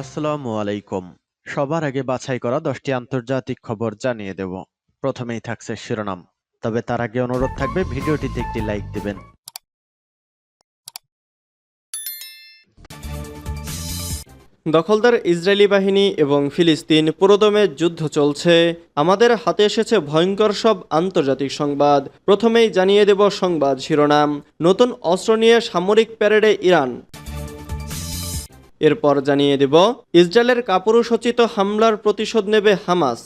আসসালামু আলাইকুম। সবার আগে বাছাই করা দশটি আন্তর্জাতিক খবর জানিয়ে দেব। প্রথমেই থাকছে শিরোনাম। তবে তার আগে অনুরোধ থাকবে, ভিডিওটিতে একটি লাইক দিবেন। দখলদার ইসরায়েলি বাহিনী এবং ফিলিস্তিন পুরোদমে যুদ্ধ চলছে। আমাদের হাতে এসেছে ভয়ঙ্কর সব আন্তর্জাতিক সংবাদ। প্রথমেই জানিয়ে দেব সংবাদ শিরোনাম। নতুন অস্ত্র নিয়ে সামরিক প্যারেডে ইরান। এরপর জানিয়ে দেব, ইসরায়েলের কাপুরুষোচিত হামলার প্রতিশোধ নেবে হামাস।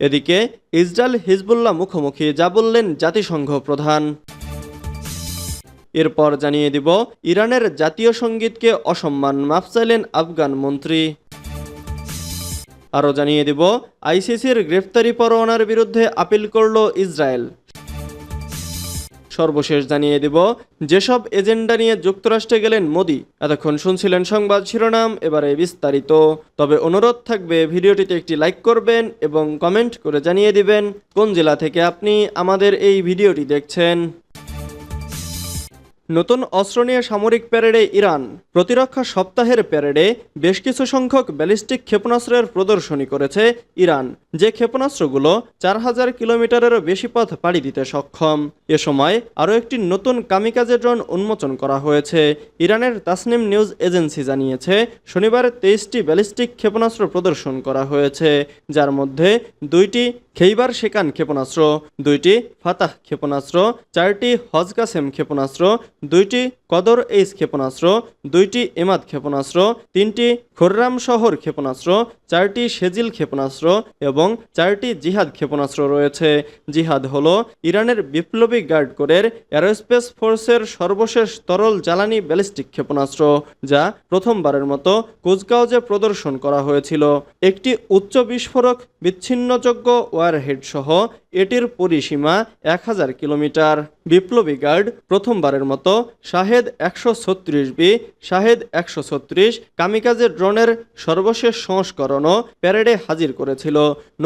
এদিকে, ইসরায়েল হিজবুল্লাহ মুখোমুখি, যা বললেন জাতিসংঘ প্রধান। এরপর জানিয়ে দিব, ইরানের জাতীয় সঙ্গীতকে অসম্মান মাফ চাইলেন আফগান মন্ত্রী। আরও জানিয়ে দিব, আইসিসির গ্রেফতারি পরোয়ানার বিরুদ্ধে আপিল করল ইসরায়েল। সর্বশেষ জানিয়ে দেব, যেসব এজেন্ডা নিয়ে যুক্তরাষ্ট্রে গেলেন মোদী, এতক্ষণ শুনছিলেন সংবাদ শিরোনাম, এবারে বিস্তারিত। তবে অনুরোধ থাকবে, ভিডিওটিতে একটি লাইক করবেন এবং কমেন্ট করে জানিয়ে দিবেন, কোন জেলা থেকে আপনি আমাদের এই ভিডিওটি দেখছেন। নতুন অস্ত্র নিয়ে সামরিক প্যারেডে ইরান। প্রতিরক্ষা সপ্তাহের প্যারেডে বেশ কিছু সংখ্যক ব্যালিস্টিক ক্ষেপণাস্ত্রের প্রদর্শনী করেছে ইরান, যে ক্ষেপণাস্ত্রগুলো চার হাজার কিলোমিটারেরও বেশি পথ পাড়ি দিতে সক্ষম। এ সময় আরও একটি নতুন কামিকাজে ড্রোন উন্মোচন করা হয়েছে। ইরানের তাসনিম নিউজ এজেন্সি জানিয়েছে, শনিবার তেইশটি ব্যালিস্টিক ক্ষেপণাস্ত্র প্রদর্শন করা হয়েছে, যার মধ্যে দুইটি খেইবার শেকান ক্ষেপণাস্ত্র, দুইটি ফাতাহ ক্ষেপণাস্ত্র, চারটি হজকাসেম ক্ষেপণাস্ত্র, দুইটি কদর এইস ক্ষেপণাস্ত্র, দুইটি এমাদ ক্ষেপণাস্ত্র, তিনটি খোর্রাম শহর ক্ষেপণাস্ত্র চারটি সেজিল ক্ষেপণাস্ত্র এবং চারটি জিহাদ ক্ষেপণাস্ত্র রয়েছে। জিহাদ হল ইরানের বিপ্লবী গার্ড কোরের অ্যারোস্পেস ফোর্সের সর্বশেষ তরল জ্বালানি ব্যালিস্টিক ক্ষেপণাস্ত্র, যা প্রথমবারের মতো কুচকাওজে প্রদর্শন করা হয়েছিল। একটি উচ্চ বিস্ফোরক, বিচ্ছিন্নযোগ্য ওয়ারহেড সহ এটির পরিসীমা এক হাজার কিলোমিটার। বিপ্লবী গার্ড প্রথমবারের মতো শাহেদ একশো ছত্রিশ বি, শাহেদ একশো ছত্রিশ কামিকাজের ড্রোনের সর্বশেষ সংস্করণও প্যারেডে হাজির করেছিল।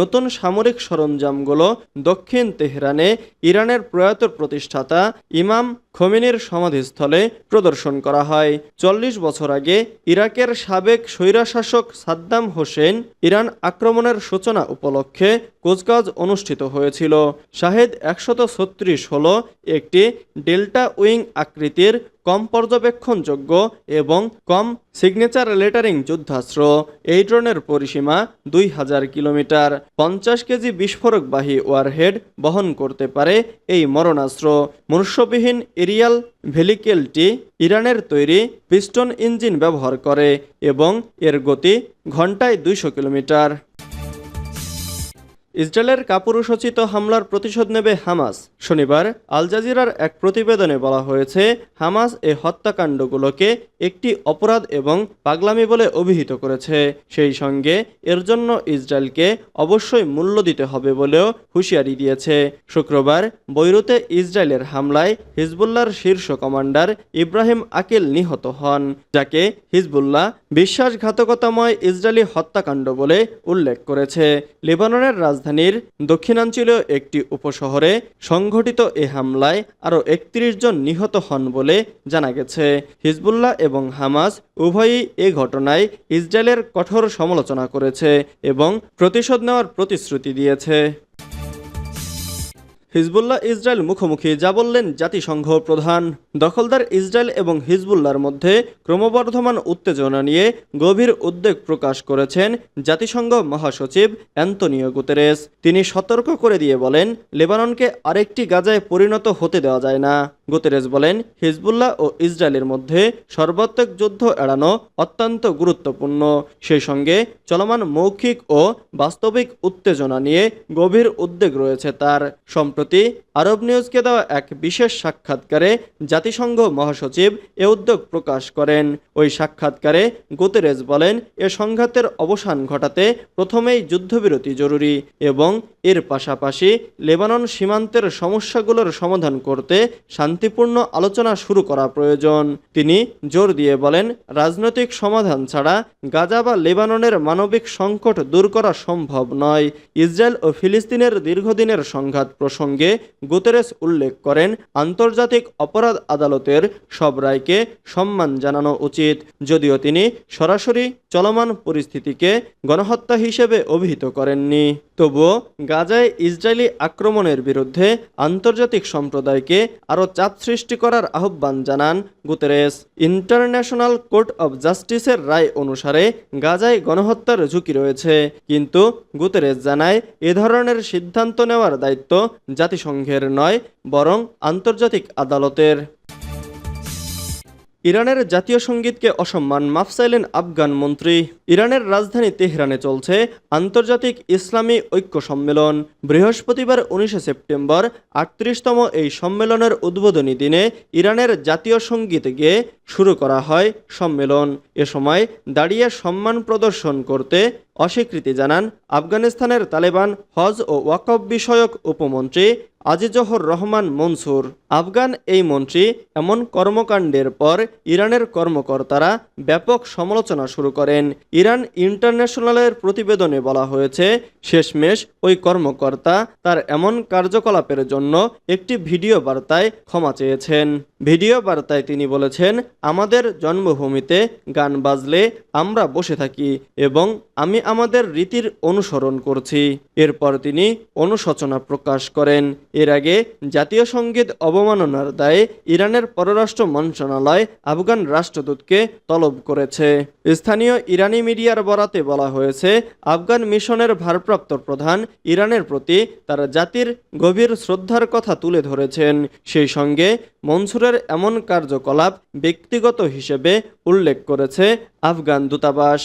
নতুন সামরিক সরঞ্জামগুলো দক্ষিণ তেহরানে ইরানের প্রয়াত প্রতিষ্ঠাতা ইমাম খোমেনির সমাধিস্থলে প্রদর্শন করা হয়। চল্লিশ বছর আগে ইরাকের সাবেক স্বৈরাশাসক সাদ্দাম হোসেন ইরান আক্রমণের সূচনা উপলক্ষে কোচকাজ অনুষ্ঠিত হয়েছিল। শাহেদ একশত ছত্রিশ হল একটি ডেল্টা উইং আকৃতির কম পর্যবেক্ষণযোগ্য এবং কম সিগনেচার লেটারিং যুদ্ধাস্ত্র। এই ড্রোনের পরিসীমা দুই হাজার কিলোমিটার। পঞ্চাশ কেজি বিস্ফোরকবাহী ওয়ারহেড বহন করতে পারে এই মরণাস্ত্র। মনুষ্যবিহীন এরিয়াল ভেলিকেলটি ইরানের তৈরি পিস্টন ইঞ্জিন ব্যবহার করে এবং এর গতি ঘন্টায় দুইশো কিলোমিটার। ইসরায়েলের কাপুরুষোচিত হামলার প্রতিশোধ নেবে হামাস। শনিবার আল জাজিরার এক প্রতিবেদনে বলা হয়েছে, হামাস এ হত্যাকাণ্ডগুলোকে একটি অপরাধ এবং পাগলামি বলে অভিহিত করেছে। সেই সঙ্গে এর জন্য ইসরায়েলকে অবশ্যই মূল্য দিতে হবে বলেও হুঁশিয়ারি দিয়েছে। শুক্রবার বৈরুতে ইসরায়েলের হামলায় হিজবুল্লার শীর্ষ কমান্ডার ইব্রাহিম আকিল নিহত হন, যাকে হিজবুল্লাহ বিশ্বাসঘাতকতাময় ইসরায়েলি হত্যাকাণ্ড বলে উল্লেখ করেছে। লেবাননের রাজধানীর দক্ষিণাঞ্চলীয় একটি উপশহরে সংঘটিত এ হামলায় আরও একত্রিশ জন নিহত হন বলে জানা গেছে। হিজবুল্লাহ এবং হামাস উভয়ই এ ঘটনায় ইসরায়েলের কঠোর সমালোচনা করেছে এবং প্রতিশোধ নেওয়ার প্রতিশ্রুতি দিয়েছে। হিজবুল্লাহ ইসরায়েল মুখোমুখি, যা বললেন জাতিসংঘ প্রধান। দখলদার ইসরায়েল এবং হিজবুল্লাহর মধ্যে ক্রমবর্ধমান উত্তেজনা নিয়ে গভীর উদ্বেগ প্রকাশ করেছেন জাতিসংঘ মহাসচিব অ্যান্তনিও গুতেরেস। তিনি সতর্ক করে দিয়ে বলেন, লেবাননকে আরেকটি গাজায় পরিণত হতে দেওয়া যায় না। গুতেরেস বলেন, হিজবুল্লাহ ও ইসরায়েলের মধ্যে সর্বাত্মক যুদ্ধ এড়ানো অত্যন্ত গুরুত্বপূর্ণ। সেই সঙ্গে চলমান মৌখিক ও বাস্তবিক উত্তেজনা নিয়ে গভীর উদ্বেগ রয়েছে তার। সম্প্রতি আরব নিউজকে দেওয়া এক বিশেষ সাক্ষাৎকারে জাতিসংঘ মহাসচিব এ উদ্যোগ প্রকাশ করেন। ওই সাক্ষাৎকারে গুতেরেস বলেন, এ সংঘাতের অবসান ঘটাতে প্রথমেই যুদ্ধবিরতি জরুরি এবং এর পাশাপাশি লেবানন সীমান্তের সমস্যাগুলোর সমাধান করতে শান্তিপূর্ণ আলোচনা শুরু করা প্রয়োজন। তিনি জোর দিয়ে বলেন, রাজনৈতিক সমাধান ছাড়া গাজা বা লেবাননের মানবিক সংকট দূর করা সম্ভব নয়। ইসরায়েল ও ফিলিস্তিনের দীর্ঘদিনের সংঘাত প্রসঙ্গে গুতেরেস উল্লেখ করেন, আন্তর্জাতিক অপরাধ আদালতের সব রায়কে সম্মান জানানো উচিত। যদিও তিনি সরাসরি চলমান পরিস্থিতিকে গণহত্যা হিসেবে অভিহিত করেননি। তবুও গাজায় ইসরায়েলি আক্রমণের বিরুদ্ধে আন্তর্জাতিক সম্প্রদায়কে আরও চাপ সৃষ্টি করার আহ্বান জানান গুতেরেস। ইন্টারন্যাশনাল কোর্ট অব জাস্টিসের রায় অনুসারে গাজায় গণহত্যার ঝুঁকি রয়েছে। কিন্তু গুতেরেস জানায়, এ ধরনের সিদ্ধান্ত নেওয়ার দায়িত্ব জাতিসংঘের। নয়, বরং আন্তর্জাতিক আদালতের। ইরানের জাতীয় সঙ্গীতকে অসম্মান মাফ চাইলেন আফগান মন্ত্রী। ইরানের রাজধানী তেহরানে চলছে আন্তর্জাতিক ইসলামী ঐক্য সম্মেলন। বৃহস্পতিবার উনিশে সেপ্টেম্বর আটত্রিশতম এই সম্মেলনের উদ্বোধনী দিনে ইরানের জাতীয় সংগীত গেয়ে শুরু করা হয় সম্মেলন। এ সময় দাঁড়িয়ে সম্মান প্রদর্শন করতে অস্বীকৃতি জানান আফগানিস্তানের তালেবান হজ ও ওয়াকফ বিষয়ক উপমন্ত্রী আজিজহর রহমান মনসুর। আফগান এই মন্ত্রী এমন কর্মকাণ্ডের পর ইরানের কর্মকর্তারা ব্যাপক সমালোচনা শুরু করেন। ইরান ইন্টারন্যাশনালের প্রতিবেদনে বলা হয়েছে, শেষমেশ ওই কর্মকর্তা তার এমন কার্যকলাপের জন্য একটি ভিডিও বার্তায় ক্ষমা চেয়েছেন। ভিডিও বার্তায় তিনি বলেছেন, আমাদের জন্মভূমিতে গান বাজলে আমরা বসে থাকি এবং আমি আমাদের রীতির অনুসরণ করছি। এরপর তিনি অনুশোচনা প্রকাশ করেন। এর আগে জাতীয় সংগীত অবমাননার দায়ে ইরানের পররাষ্ট্র মন্ত্রণালয় আফগান রাষ্ট্রদূতকে তলব করেছে। স্থানীয় ইরানি মিডিয়ার বরাতে বলা হয়েছে, আফগান মিশনের ভারপ্রাপ্ত প্রধান ইরানের প্রতি তার জাতির গভীর শ্রদ্ধার কথা তুলে ধরেছেন। সেই সঙ্গে মনসুরের এমন কার্যকলাপ ব্যক্তিগত হিসেবে উল্লেখ করেছে আফগান দূতাবাস।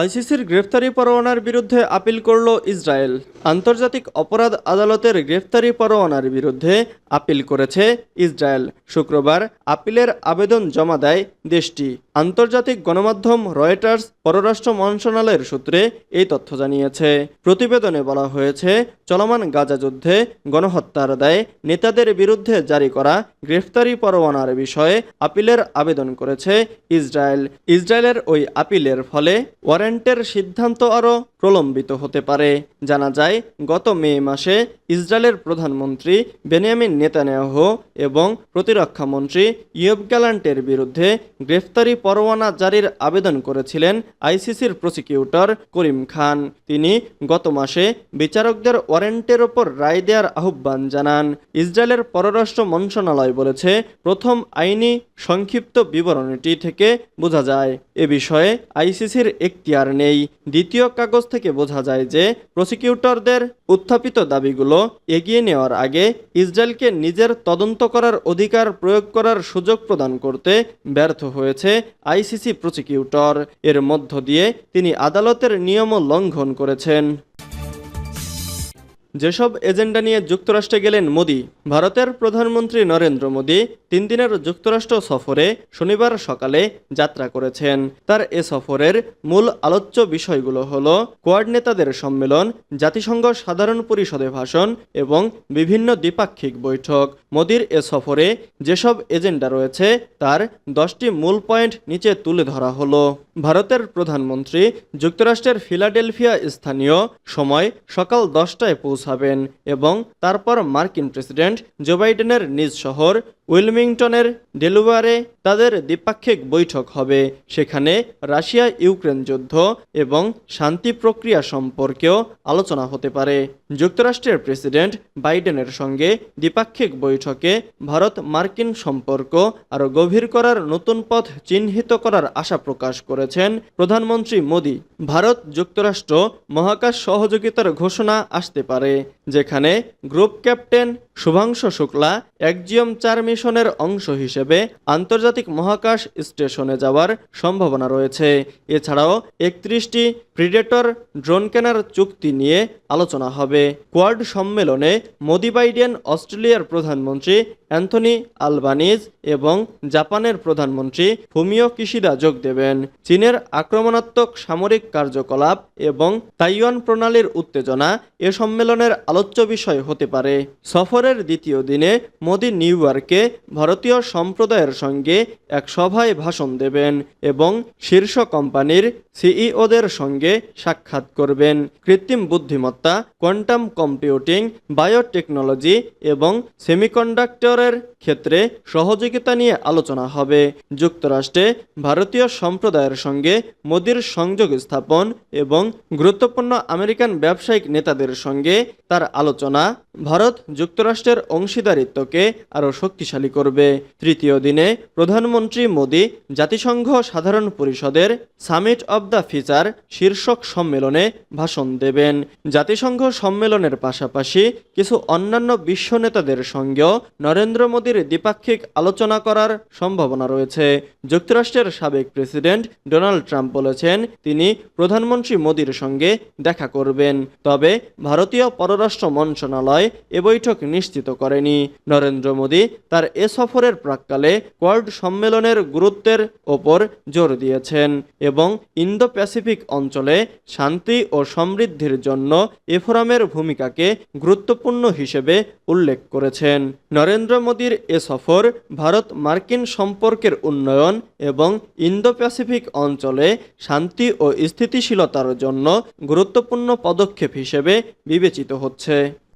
আইসিসির গ্রেফতারি পরোয়ানার বিরুদ্ধে আপিল করল ইসরায়েল। আন্তর্জাতিক অপরাধ আদালতের গ্রেফতারি পরোয়ানার বিরুদ্ধে আপিল করেছে ইসরায়েল। শুক্রবার আপিলের আবেদন জমা দেয় দেশটি। আন্তর্জাতিক গণমাধ্যম রয়টার্স পররাষ্ট্র মন্ত্রণালয়ের সূত্রে এই তথ্য জানিয়েছে। প্রতিবেদনে বলা হয়েছে, চলমান গাজা যুদ্ধে গণহত্যার দায়ে নেতাদের বিরুদ্ধে জারি করা গ্রেফতারি পরোয়ানার বিষয়ে আপিলের আবেদন করেছে ইসরায়েল। ইসরায়েলের ওই আপিলের ফলে ওয়ারেন্টের সিদ্ধান্ত আরও প্রলম্বিত হতে পারে। জানা যায়, গত মে মাসে ইসরায়েলের প্রধানমন্ত্রী বেনিয়ামিন নেতানিয়াহ এবং প্রতিরক্ষা মন্ত্রী ইয়ব গ্যালান্টের বিরুদ্ধে গ্রেফতারি পরোয়ানা জারির আবেদন করেছিলেন আইসিসির প্রসিকিউটর করিম খান। তিনি গত মাসে বিচারকদের ওয়ারেন্টের ওপর রায় দেওয়ার আহ্বান জানান। ইসরায়েলের পররাষ্ট্র মন্ত্রণালয় বলেছে, প্রথম আইনি সংক্ষিপ্ত বিবরণীটি থেকে বোঝা যায়, এ বিষয়ে আইসিসির এখতিয়ার নেই। দ্বিতীয় কাগজ থেকে বোঝা যায় যে প্রসিকিউটরদের উত্থাপিত দাবিগুলো এগিয়ে নেওয়ার আগে ইসরায়েলকে নিজের তদন্ত করার অধিকার প্রয়োগ করার সুযোগ প্রদান করতে ব্যর্থ হয়েছে আইসিসি প্রসিকিউটর। এর মধ্য দিয়ে তিনি আদালতের নিয়ম লঙ্ঘন করেছেন। যেসব এজেন্ডা নিয়ে যুক্তরাষ্ট্রে গেলেন মোদি, ভারতের প্রধানমন্ত্রী নরেন্দ্র মোদি তিন দিনের যুক্তরাষ্ট্র সফরে শনিবার সকালে যাত্রা করেছেন। তার এ সফরের মূল আলোচ্য বিষয়গুলো হল কোয়াড নেতাদের সম্মেলন, জাতিসংঘ সাধারণ পরিষদে ভাষণ এবং বিভিন্ন দ্বিপাক্ষিক বৈঠক। মোদির এ সফরে যেসব এজেন্ডা রয়েছে তার দশটি মূল পয়েন্ট নিচে তুলে ধরা হলো। ভারতের প্রধানমন্ত্রী, যুক্তরাষ্ট্রের ফিলাডেলফিয়া স্থানীয় সময় সকাল দশটায় পৌঁছাবেন এবং তারপর মার্কিন প্রেসিডেন্ট জো বাইডেনের নিজ শহর উইলমিংটনের ডেলুয়ারে তাদের দ্বিপাক্ষিক বৈঠক হবে। সেখানে রাশিয়া ইউক্রেন যুদ্ধ এবং শান্তি প্রক্রিয়া সম্পর্কেও আলোচনা হতে পারে। যুক্তরাষ্ট্রের প্রেসিডেন্ট বাইডেনের সঙ্গে দ্বিপাক্ষিক বৈঠকে ভারত মার্কিন সম্পর্ক আরও গভীর করার নতুন পথ চিহ্নিত করার আশা প্রকাশ করেছেন প্রধানমন্ত্রী মোদী। ভারত যুক্তরাষ্ট্র মহাকাশ সহযোগিতার ঘোষণা আসতে পারে, যেখানে group captain Shubhanshu Shukla Axiom চার মিশনের অংশ হিসেবে আন্তর্জাতিক মহাকাশ স্টেশনে যাওয়ার সম্ভাবনা রয়েছে। এছাড়াও একত্রিশটি প্রিডেটর ড্রোন কেনার চুক্তি নিয়ে আলোচনা হবে। কোয়াড সম্মেলনে মোদি বাইডেন, অস্ট্রেলিয়ার প্রধানমন্ত্রী অ্যান্থনি আলবানিজ এবং জাপানের প্রধানমন্ত্রী ফুমিও কিশিদা যোগ দেবেন। চীনের আক্রমণাত্মক সামরিক কার্যকলাপ এবং তাইওয়ান প্রণালীর উত্তেজনা এ সম্মেলনের আলোচ্য বিষয় হতে পারে। সফরের দ্বিতীয় দিনে মোদি নিউ ইয়র্কে ভারতীয় সম্প্রদায়ের সঙ্গে এক সভায় ভাষণ দেবেন এবং শীর্ষ কোম্পানির সিইওদের সঙ্গে সাক্ষাৎ করবেন। কৃত্রিম বুদ্ধিমত্তা, কোয়ান্টাম কম্পিউটিং, বায়োটেকনোলজি এবং সেমিকন্ডাক্টরের ক্ষেত্রে সহযোগিতা নিয়ে আলোচনা হবে। যুক্তরাষ্ট্রে ভারতীয় সম্প্রদায়ের সঙ্গে মোদির সংযোগ স্থাপন এবং গুরুত্বপূর্ণ আমেরিকান ব্যবসায়িক নেতাদের সঙ্গে তার আলোচনা ভারত যুক্তরাষ্ট্রের অংশীদারিত্বকে আরও শক্তিশালী করবে। তৃতীয় দিনে প্রধানমন্ত্রী মোদী জাতিসংঘ সাধারণ পরিষদের সামিট অব দ্য ফিচার শীর্ষক সম্মেলনে ভাষণ দেবেন। জাতিসংঘ সম্মেলনের পাশাপাশি কিছু অন্যান্য বিশ্ব নেতাদের সঙ্গেও নরেন্দ্র মোদীর দ্বিপাক্ষিক আলোচনা করার সম্ভাবনা রয়েছে। যুক্তরাষ্ট্রের সাবেক প্রেসিডেন্ট ডোনাল্ড ট্রাম্প বলেছেন, তিনি প্রধানমন্ত্রী মোদীর সঙ্গে দেখা করবেন। তবে ভারতীয় পররাষ্ট্র মন্ত্রণালয় এ বৈঠক নিশ্চিত করেনি। নরেন্দ্র মোদী তার এ সফরের প্রাক্কালে কোয়ার্ড সম্মেলনের গুরুত্বের ওপর জোর দিয়েছেন এবং ইন্দো প্যাসিফিক অঞ্চলে শান্তি ও সমৃদ্ধির জন্য এ ফোরামের ভূমিকাকে গুরুত্বপূর্ণ হিসেবে উল্লেখ করেছেন। নরেন্দ্র মোদীর এ সফর ভারত মার্কিন সম্পর্কের উন্নয়ন এবং ইন্দো প্যাসিফিক অঞ্চলে শান্তি ও স্থিতিশীলতার জন্য গুরুত্বপূর্ণ পদক্ষেপ হিসেবে বিবেচিত হচ্ছে।